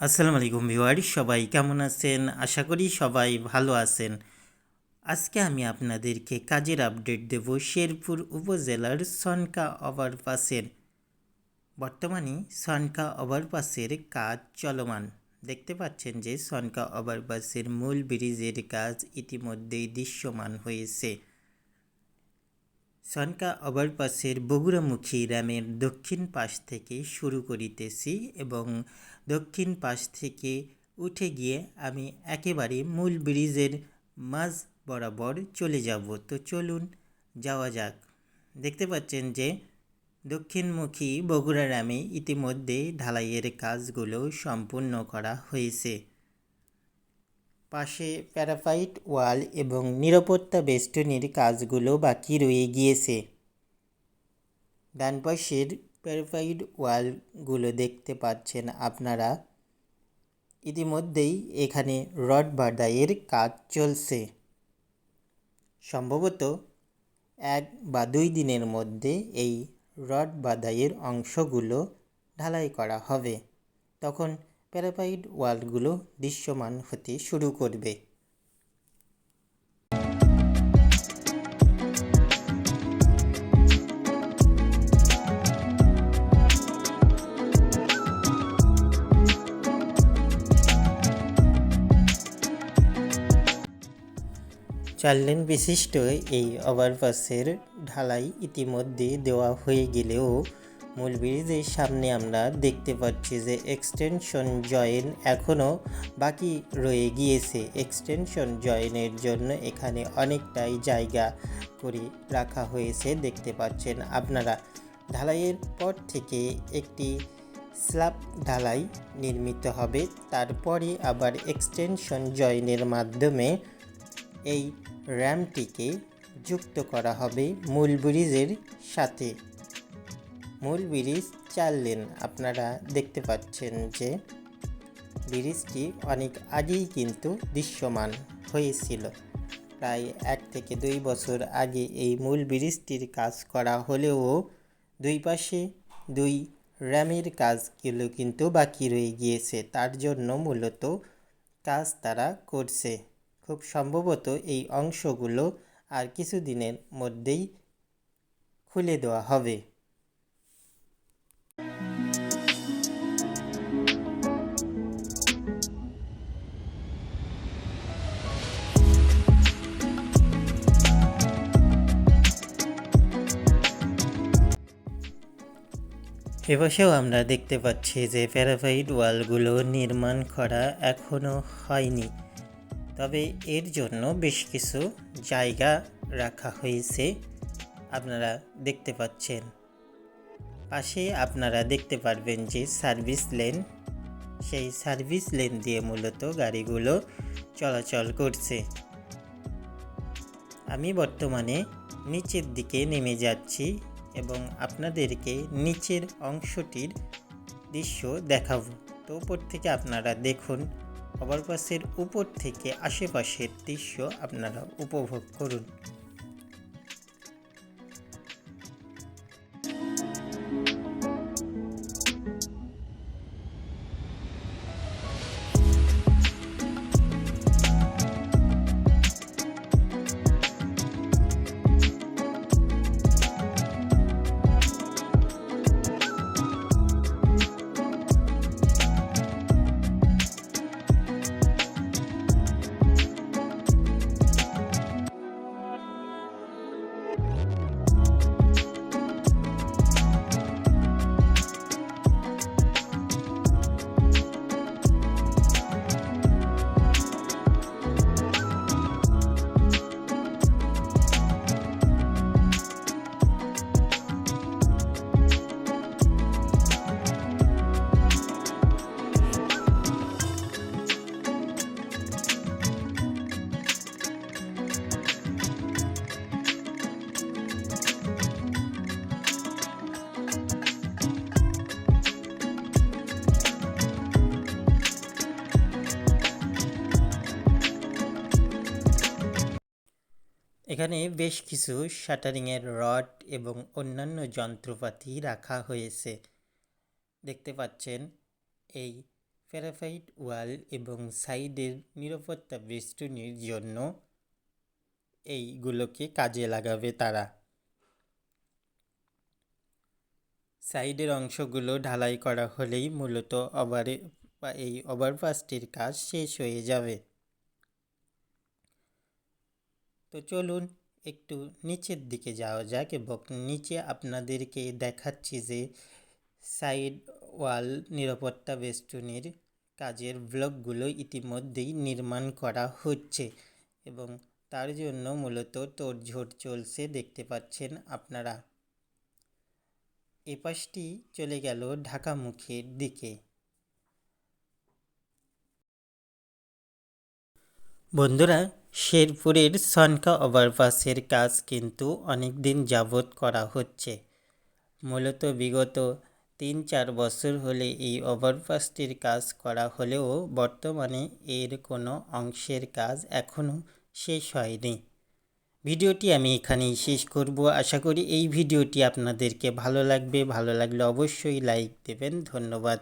আসসালামু আলাইকুম ভিওয়ারি সবাই কেমন আছেন? আশা করি সবাই ভালো আছেন। আজকে আমি আপনাদেরকে কাজের আপডেট দেব শেরপুর উপজেলার সনকা ওভারপাসের। বর্তমানে সনকা ওভারপাসের কাজ চলমান। দেখতে পাচ্ছেন যে সনকা ওভারপাসের মূল ব্রিজের কাজ ইতিমধ্যেই দৃশ্যমান হয়েছে। সনকা ওভারপাসের বগুড়ামুখী র্যামের দক্ষিণ পাশ থেকে শুরু করিতেছি এবং দক্ষিণ পাশ থেকে উঠে গিয়ে আমি একেবারে মূল ব্রিজের মাঝ বরাবর চলে যাব। তো চলুন যাওয়া যাক। দেখতে পাচ্ছেন যে দক্ষিণমুখী বগুড়া র্যামে ইতিমধ্যে ঢালাইয়ের কাজগুলো সম্পূর্ণ করা হয়েছে। পাশে প্যারাফাইট ওয়াল এবং নিরাপত্তা বেষ্টনীর কাজগুলো বাকি রয়ে গিয়েছে। ডান পাশের প্যারাফাইড ওয়ালগুলো দেখতে পাচ্ছেন আপনারা। ইতিমধ্যেই এখানে রড বাদাইয়ের কাজ চলছে। সম্ভবত এক বা দুই দিনের মধ্যে এই রড বাদাইয়ের অংশগুলো ঢালাই করা হবে। তখন প্যারাপাইড ওয়ালগুলো দৃশ্যমান হতে শুরু করবে। চার লেন বিশিষ্ট এই ওভারপাসের ঢালাই ইতিমধ্যে দেওয়া হয়ে গেলেও মূল ব্রিজের সামনে আমরা দেখতে পাচ্ছি যে এক্সটেনশন জয়েন এখনও বাকি রয়ে গিয়েছে। এক্সটেনশন জয়েনের জন্য এখানে অনেকটাই জায়গা করে রাখা হয়েছে, দেখতে পাচ্ছেন আপনারা। ঢালাইয়ের পর থেকে একটি স্ল্যাব ঢালাই নির্মিত হবে, তারপরে আবার এক্সটেনশন জয়েনের মাধ্যমে এই র্যামটিকে যুক্ত করা হবে মূল ব্রিজের সাথে। মূল ব্রিজ চার লেন আপনারা দেখতে পাচ্ছেন যে ব্রিজটি অনেক আগেই কিন্তু দৃশ্যমান হয়েছিল। প্রায় এক থেকে দুই বছর আগে এই মূল ব্রিজটির কাজ করা হলেও দুই পাশে দুই র্যামের কাজগুলো কিন্তু বাকি রয়ে গিয়েছে। তার জন্য মূলত কাজ তারা করছে। খুব সম্ভবত এই অংশগুলো আর কিছুদিনের মধ্যেই খুলে দেওয়া হবে। এপাশেও আমরা দেখতে পাচ্ছি যে প্যারাফাইড ওয়ালগুলো নির্মাণ করা এখনও হয়নি। তবে এর জন্য বেশ কিছু জায়গা রাখা হয়েছে, আপনারা দেখতে পাচ্ছেন। পাশে আপনারা দেখতে পারবেন যে সার্ভিস লেন, সেই সার্ভিস লেন দিয়ে মূলত গাড়িগুলো চলাচল করছে। আমি বর্তমানে নিচের দিকে নেমে যাচ্ছি। এবং আপনাদেরকে নিচের অংশটির দৃশ্য দেখাবো। তো উপর থেকে আপনারা দেখুন ওভারপাসের উপর থেকে আশেপাশের দৃশ্য আপনারা উপভোগ করুন। এখানে বেশ কিছু শাটারিংয়ের রড এবং অন্যান্য যন্ত্রপাতি রাখা হয়েছে। দেখতে পাচ্ছেন, এই প্যারাফাইট ওয়াল এবং সাইডের নিরাপত্তা বেষ্টনীর জন্য এইগুলোকে কাজে লাগাবে তারা। সাইডের অংশগুলো ঢালাই করা হলেই মূলত ওভারে বা এই ওভারপাসটির কাজ শেষ হয়ে যাবে। তো চলুন একটু নিচের দিকে যাওয়া যাক এবং নিচে আপনাদেরকে দেখাচ্ছি যে সাইড ওয়াল নিরাপত্তা বেষ্টনীর কাজের ব্লকগুলো ইতিমধ্যেই নির্মাণ করা হচ্ছে এবং তার জন্য মূলত তোড়ঝোড় চলছে, দেখতে পাচ্ছেন আপনারা। এপাশটি চলে গেল ঢাকামুখের দিকে। বন্ধুরা শেরপুরের সনকা ওভারপাসের কাজ কিন্তু অনেক দিন যাবৎ করা হচ্ছে। মূলত বিগত তিন চার বছর হলে এই ওভারপাসটির কাজ করা হলেও বর্তমানে এর কোনো অংশের কাজ এখনও শেষ হয়নি। ভিডিওটি আমি এখানেই শেষ করব। আশা করি এই ভিডিওটি আপনাদেরকে ভালো লাগবে। ভালো লাগলে অবশ্যই লাইক দেবেন। ধন্যবাদ।